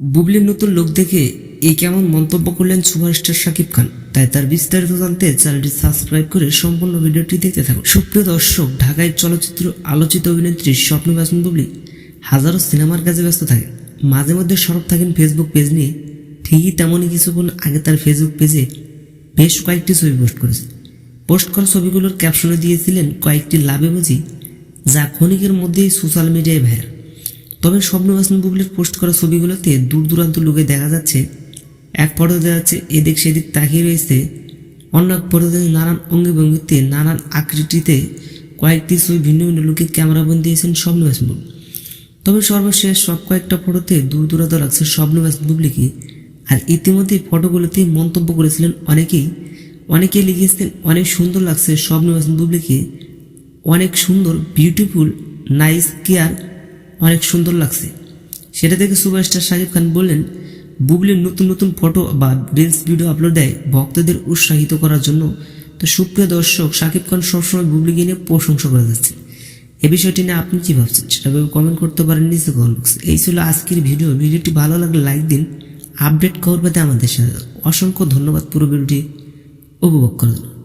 বুবলির নতুন লোক দেখে এই কেমন মন্তব্য করলেন সুপারস্টার শাকিব খান। তাই তার বিস্তারিত জানতে চ্যানেলটি সাবস্ক্রাইব করে সম্পূর্ণ ভিডিওটি দেখতে থাকুন। সুপ্রিয় দর্শক, ঢাকায় চলচ্চিত্র আলোচিত অভিনেত্রী স্বপ্ন বাসন বুবলি হাজারো সিনেমার কাজে ব্যস্ত থাকেন। মাঝে মধ্যে সরব থাকেন ফেসবুক পেজ নিয়ে। ঠিকই তেমনই কিছুক্ষণ আগে তার ফেসবুক পেজে বেশ কয়েকটি ছবি পোস্ট করেছেন পোস্ট করা ছবিগুলোর ক্যাপশনে দিয়েছিলেন কয়েকটি লাভ এমোজি যা ক্ষণিকের মধ্যেই সোশ্যাল মিডিয়ায় ভাইরাল তবে স্বপ্ন হাসান বুবলির পোস্ট করা ছবিগুলোতে দূর দূরান্ত লোকে দেখা যাচ্ছে, এক ফটো দেখা যাচ্ছে এদিক সেদিক তাকিয়ে রয়েছে। অন্য এক ফটোতে নানান অঙ্গি ভঙ্গিতে নানান আকৃতিতে কয়েকটি ছবি ভিন্ন ভিন্ন লোকে ক্যামেরাবন্দি দিয়েছেন স্বপ্ন হাসান তবে সর্বশেষ সব কয়েকটা ফটোতে দূর দূরান্ত লাগছে স্বপ্ন হাসান বুবলিকে। আর ইতিমধ্যে ফটোগুলোতে মন্তব্য করেছিলেন অনেকেই। অনেকেই লিখেছিলেন অনেক সুন্দর লাগছে স্বপ্ন হাসান বুবলিকে। অনেক সুন্দর বিউটিফুল নাইস কেয়ার অনেক সুন্দর লাগছে। সেটা থেকে সুপারস্টার শাকিব খান বললেন বুবলির নতুন নতুন ফটো বা রিলস ভিডিও আপলোড দেয়, ভক্তদের উৎসাহিত করার জন্য। তো সুপ্রিয় দর্শক, শাকিব খান সবসময় বুবলিকে নিয়ে প্রশংসা করে যাচ্ছে। এ বিষয়টি নিয়ে আপনি কী ভাবছেন সেটা কমেন্ট করতে পারেন নিচে কমেন্ট বক্সে এই ছিল আজকের ভিডিও ভিডিওটি ভালো লাগলে লাইক দিন আপডেট খবর পেতে আমাদের সাথে অসংখ্য ধন্যবাদ পুরো ভিডিওটি উপভোগ করার জন্য।